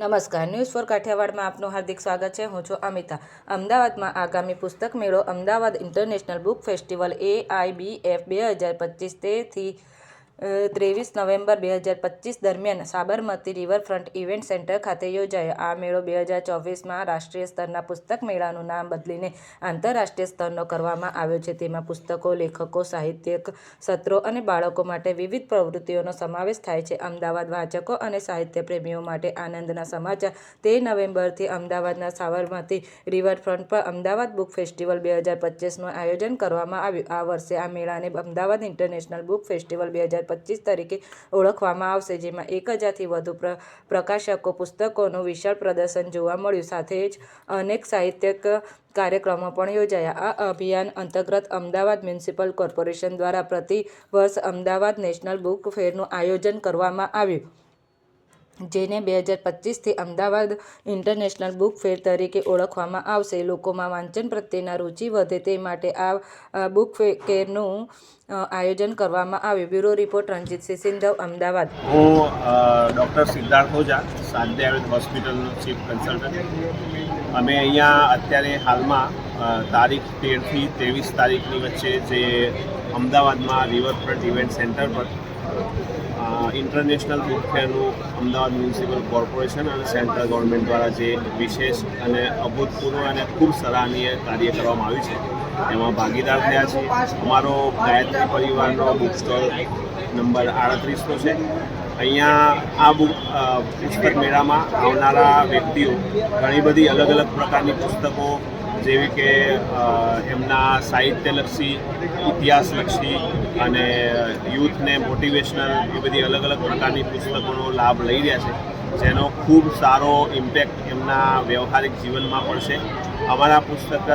નમસ્કાર. News for કાઠિયાવાડમાં આપનું હાર્દિક સ્વાગત છે. હું છું અમિતા. અમદાવાદમાં આગામી પુસ્તક મેળો Ahmedabad international book festival A I B F બે હજાર પચીસ તેથી ત્રેવીસ નવેમ્બર બે હજાર પચીસ દરમિયાન સાબરમતી રિવરફ્રન્ટ ઇવેન્ટ સેન્ટર ખાતે યોજાયો. આ મેળો બે હજાર ચોવીસમાં રાષ્ટ્રીય સ્તરના પુસ્તક મેળાનું નામ બદલીને આંતરરાષ્ટ્રીય સ્તરનો કરવામાં આવ્યો છે. તેમાં પુસ્તકો, લેખકો, સાહિત્યિક સત્રો અને બાળકો માટે વિવિધ પ્રવૃત્તિઓનો સમાવેશ થાય છે. અમદાવાદ વાચકો અને સાહિત્ય પ્રેમીઓ માટે આનંદના સમાચાર. તેર નવેમ્બરથી અમદાવાદના સાબરમતી રિવરફ્રન્ટ પર અમદાવાદ બુક ફેસ્ટિવલ બે હજાર પચીસનું આયોજન કરવામાં આવ્યું. આ વર્ષે આ મેળાને અમદાવાદ ઇન્ટરનેશનલ બુક ફેસ્ટિવલ બે હજાર પચીસ તરીકે ઓળખવામાં આવશે, જેમાં એક હજારથી વધુ પ્ર, પ્રકાશકો પુસ્તકોનું વિશાળ પ્રદર્શન જોવા મળ્યું. સાથે જ અનેક સાહિત્યિક કાર્યક્રમો પણ યોજાયા. આ અભિયાન અંતર્ગત અમદાવાદ મ્યુનિસિપલ કોર્પોરેશન દ્વારા પ્રતિ વર્ષ અમદાવાદ નેશનલ બુક ફેરનું આયોજન કરવામાં આવ્યું. જેને બે હજાર પચીસથી અમદાવાદ ઇન્ટરનેશનલ બુક ફેર તરીકે ઓળખવામાં આવશે. લોકોમાં વાંચન પ્રત્યેના રુચિ વધે તે માટે આ બુક ફેરનું આયોજન કરવામાં આવ્યું. Bureau report Ranjitsinh Sindhav, Ahmedabad. હું ડૉક્ટર સિદ્ધાર્થ ઓઝા સાંધ્ય આયુર્વેદ હોસ્પિટલનો ચીફ કન્સલ્ટન્ટ. અમે અહીંયા અત્યારે હાલમાં તારીખ તેરથી ત્રેવીસ તારીખની વચ્ચે જે અમદાવાદમાં રિવરફ્રન્ટ ઇવેન્ટ સેન્ટર પર ઇન્ટરનેશનલ બુક ફેરનું અમદાવાદ મ્યુનિસિપલ કોર્પોરેશન અને સેન્ટ્રલ ગવર્મેન્ટ દ્વારા જે વિશેષ અને અભૂતપૂર્વ અને ખૂબ સરાહનીય કાર્ય કરવામાં આવ્યું છે, એમાં ભાગીદાર થયા છે. અમારો ગાયત્રી પરિવારનો બુક સ્ટોલ નંબર આડત્રીસનો છે. અહીંયા આ બુક પુસ્તક મેળામાં આવનારા વ્યક્તિઓ ઘણી બધી અલગ અલગ પ્રકારની પુસ્તકો જેવી કે એમના સાહિત્યલક્ષી, ઇતિહાસલક્ષી અને યુથને મોટિવેશનલ એ બધી અલગ અલગ પ્રકારની પુસ્તકોનો લાભ લઈ રહ્યા છે, જેનો ખૂબ સારો ઇમ્પેક્ટ એમના વ્યવહારિક જીવનમાં પડશે. અમારા પુસ્તક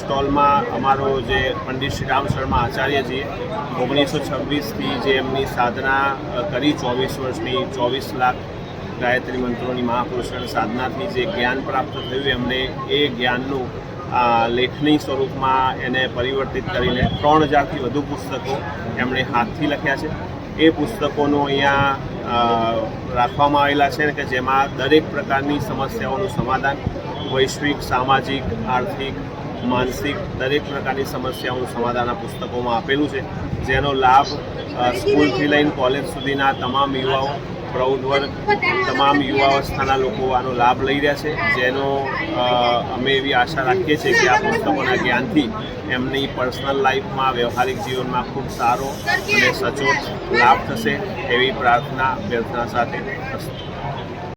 સ્ટોલમાં અમારો જે પંડિત શ્રી રામ શર્મા આચાર્યજીએ ઓગણીસો છવ્વીસથી જે એમની સાધના કરી ચોવીસ વર્ષની, ચોવીસ લાખ ગાયત્રી મંત્રોની મહાપુરુષણ સાધનાથી જે જ્ઞાન પ્રાપ્ત થયું, એમને એ જ્ઞાનનું લેખની સ્વરૂપમાં એને પરિવર્તિત કરીને ત્રણ હજારથી વધુ પુસ્તકો એમણે હાથથી લખ્યા છે. એ પુસ્તકોનો અહીંયા રાખવામાં આવેલા છે કે જેમાં દરેક પ્રકારની સમસ્યાઓનું સમાધાન, વૈશ્વિક, સામાજિક, આર્થિક, માનસિક દરેક પ્રકારની સમસ્યાઓનું સમાધાન આ પુસ્તકોમાં આપેલું છે. જેનો લાભ સ્કૂલથી લઈને કોલેજ સુધીના તમામ યુવાઓ પ્રૌઢ તમામ યુવાવસ્થાના લોકો આનો લાભ લઈ રહ્યા છે જેનો અમે એવી આશા રાખીએ છીએ કે આ પુસ્તકોના જ્ઞાનથી એમની પર્સનલ લાઈફમાં, વ્યવહારિક જીવનમાં ખૂબ સારો અને સચોટ લાભ થશે એવી પ્રાર્થના અભ્યર્થના સાથે અસ્તુ.